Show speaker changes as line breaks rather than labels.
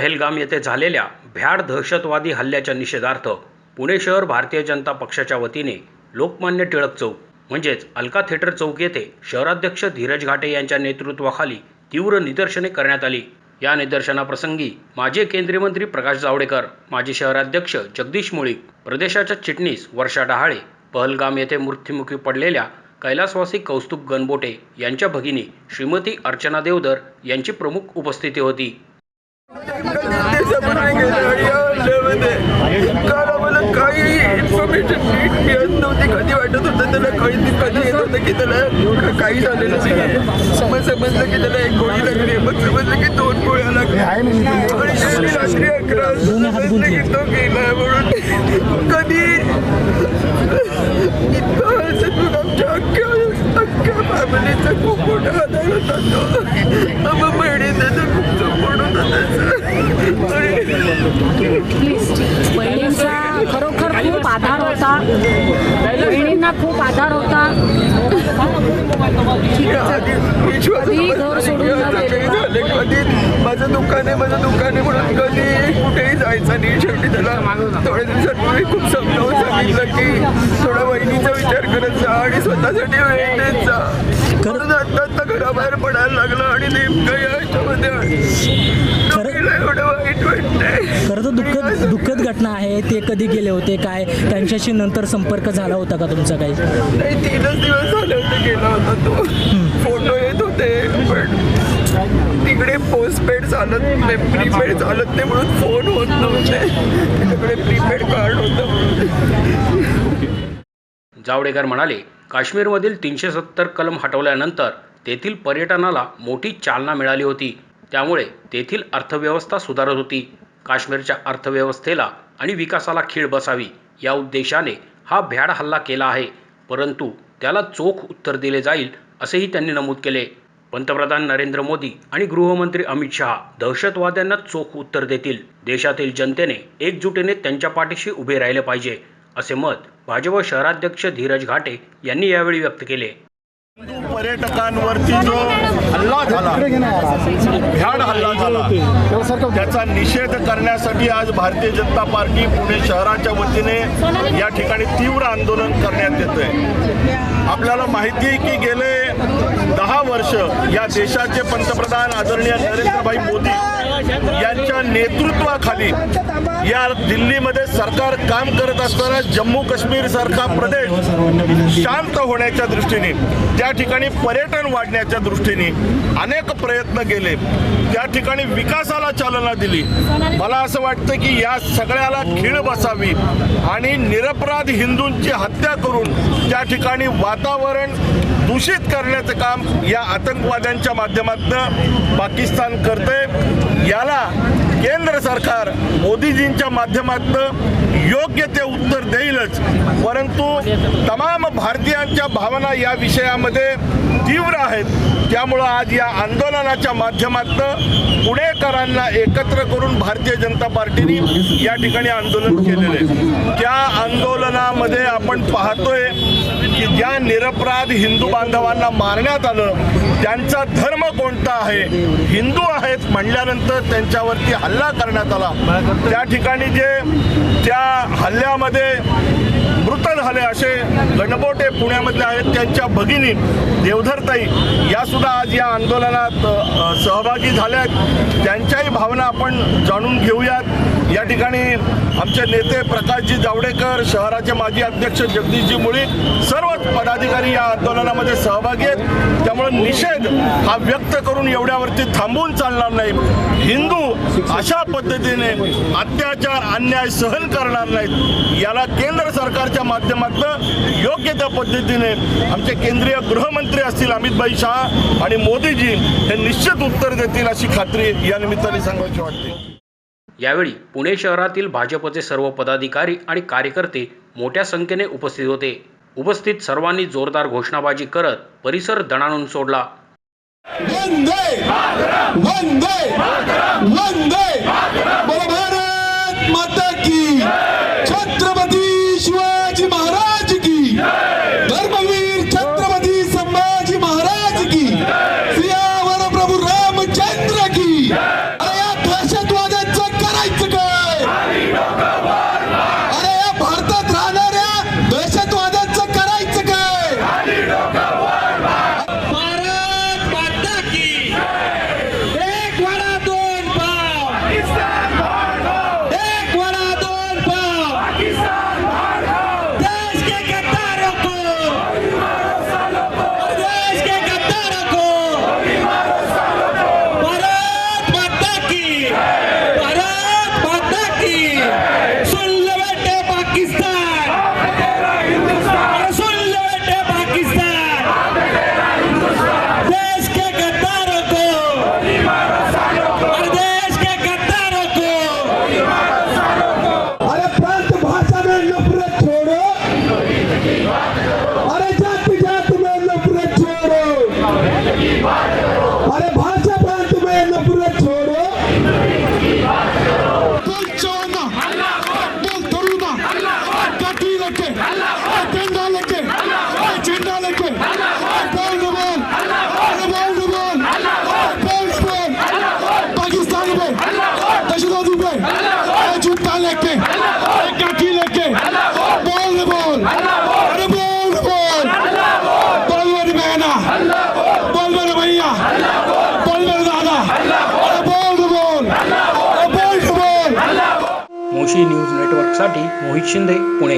पहलगाम येथे झालेल्या भ्याड दहशतवादी हल्ल्याच्या निषेधार्थ पुणे शहर भारतीय जनता पक्षाच्या वतीने लोकमान्य टिळक चौक म्हणजेच अलका थिएटर चौक येथे शहराध्यक्ष धीरज घाटे यांच्या नेतृत्वाखाली तीव्र निदर्शने करण्यात आली. या निदर्शनाप्रसंगी माजी केंद्रीय मंत्री प्रकाश जावडेकर माजी शहराध्यक्ष जगदीश मुळीक प्रदेशाच्या चिटणीस वर्षा डहाळे पहलगाम येथे मृत्युमुखी पडलेल्या कैलासवासी कौस्तुभ गणबोटे यांच्या भगिनी श्रीमती अर्चना देवधर यांची प्रमुख उपस्थिती होती.
देशामध्ये गेल्या आणि या हल्ल्यामध्ये काल आम्हाला काही इन्फॉर्मेशन नीट मिळत नव्हती कधी वाटत होतं त्याला कधी कधी येत होतं की त्याला काही झालेलं नाही समज समजलं की त्याला एक गोळी लागली मग समजलं की दोन गोळ्या लागल्या आणि शेवटी रात्री अकरा समजलं की तो गेला म्हणून कधी इतकं हसत आमच्या अख्ख्या अख्ख्या फॅमिलीचा खूप मोठा आधार होता तो आम्हा बहिणीचा तर खूप सपोर्ट होता त्याचा आणि
बहिणींचा खरोखर खूप आधार होता. बहिणींना खूप आधार होता. कधी घर सोडून
माझं दुकान आहे माझं दुकान आहे म्हणून कधी कुठेही जायचं नाही. शेवटी त्याला थोड्या दिवसांपूर्वी खूप समजावून सांगितलं की थोडा बहिणीचा विचार करत जा आणि स्वतःसाठी वेळ देत जा. घराबाहेर पडायला लागलं आणि नेमकं
खरं तर दुःखद दुःखद घटना आहे. ते कधी गेले होते? काय? त्यांच्याशी नंतर संपर्क झाला होता का तुमचा काही?
नाही तीनच दिवस झाले होते गेला होता तो. फोटो येत होते पण तिकडे पोस्टपेड चालत प्रीपेड चालत नाही म्हणून फोन होत नव्हते. तिकडे प्रीपेड कार्ड होतं.
जावडेकर म्हणाले काश्मीरमधील तीनशे सत्तर कलम हटवल्यानंतर तेथील पर्यटनाला मोठी चालना मिळाली होती. त्यामुळे तेथील अर्थव्यवस्था सुधारत होती. काश्मीरच्या अर्थव्यवस्थेला आणि विकासाला खीळ बसावी या उद्देशाने हा भ्याड हल्ला केला आहे. परंतु त्याला चोख उत्तर दिले जाईल असेही त्यांनी नमूद केले. पंतप्रधान नरेंद्र मोदी आणि गृहमंत्री अमित शहा दहशतवाद्यांना चोख उत्तर देतील. देशातील जनतेने एकजुटीने त्यांच्या पाठीशी उभे राहिले पाहिजे असे मत भाजप शहराध्यक्ष धीरज घाटे यांनी यावेळी व्यक्त केले.
पर्यटकांवरती जो हल्ला झाला भ्याड हल्ला झाला त्याचा निषेध करण्यासाठी आज भारतीय जनता पार्टी पुणे शहराच्या वतीने या ठिकाणी तीव्र आंदोलन करण्यात येत आहे आपल्याला माहिती आहे की गेले दहा वर्ष या देशाचे पंतप्रधान आदरणीय नरेंद्रभाई मोदी यांच्या नेतृत्वाखाली या दिल्लीमध्ये सरकार काम करत असताना जम्मू काश्मीर सारखा प्रदेश शांत होण्याच्या दृष्टीने त्या ठिकाणी पर्यटन वाढण्याच्या दृष्टीने अनेक प्रयत्न केले. त्या ठिकाणी विकासाला चालना दिली. मला असं वाटतं की या सगळ्याला खीळ बसावी आणि निरपराध हिंदूंची हत्या करून त्या ठिकाणी वातावरण दूषित करण्याचं काम या आतंकवाद्यांच्या माध्यमातून पाकिस्तान करते याला केंद्र सरकार मोदीजींच्या माध्यमातून योग्य ते उत्तर देईलच. परंतु तमाम भारतीयांच्या भावना या विषयामध्ये तीव्र आहेत. त्यामुळं आज या आंदोलनाच्या माध्यमातून पुणेकरांना एकत्र करून भारतीय जनता पार्टीने या ठिकाणी आंदोलन केलेलं आहे. त्या आंदोलनामध्ये आपण पाहतोय की ज्या निरपराध हिंदू बांधवांना मारण्यात आलं त्यांचा धर्म कोणता आहे? हिंदू आहेत म्हणल्यानंतर त्यांच्यावरती हल्ला करण्यात आला. त्या ठिकाणी जे त्या हल्ल्यामध्ये मृत झाले असे गणबोटे पुण्यामधले आहेत त्यांच्या भगिनी देवधरताई या सुद्धा आज या आंदोलनात सहभागी झाल्या आहेत त्यांच्याही भावना आपण जाणून घेऊयात. या ठिकाणी आमचे नेते प्रकाशजी जावडेकर शहराचे माजी अध्यक्ष जगदीशजी मुळीक सर्वच पदाधिकारी या आंदोलनामध्ये सहभागी आहेत. त्यामुळे निषेध हा व्यक्त करून एवढ्यावरती थांबवून चालणार नाही. हिंदू अशा पद्धतीने अत्याचार अन्याय सहन करणार नाहीत. याला केंद्र सरकारच्या माध्यमातून योग्य त्या पद्धतीने आमचे केंद्रीय गृहमंत्री असतील अमितभाई शहा आणि मोदीजी हे निश्चित उत्तर देतील अशी खात्री या निमित्ताने सांगायची वाटते.
यावेळी पुणे शहरातील भाजपचे सर्व पदाधिकारी आणि कार्यकर्ते मोठ्या संख्येने उपस्थित होते. उपस्थित सर्वांनी जोरदार घोषणाबाजी करत परिसर दणाणून सोडला.
वंदे! वंदे! वंदे! भारत माता की! छत्रपती शिवाजी महाराज की! धर्मवीर छत्रपती संभाजी महाराज की! सियावर प्रभू रामचंद्र की! लेके काठी लेके बोल न बोल अरे बोल न बोल बोल मेरी बहना बोल मेरे भैया बोल मेरे दादा अरे बोल न बोल अरे बोल न बोल
मोशी न्यूज नेटवर्कसाठी मोहित शिंदे पुणे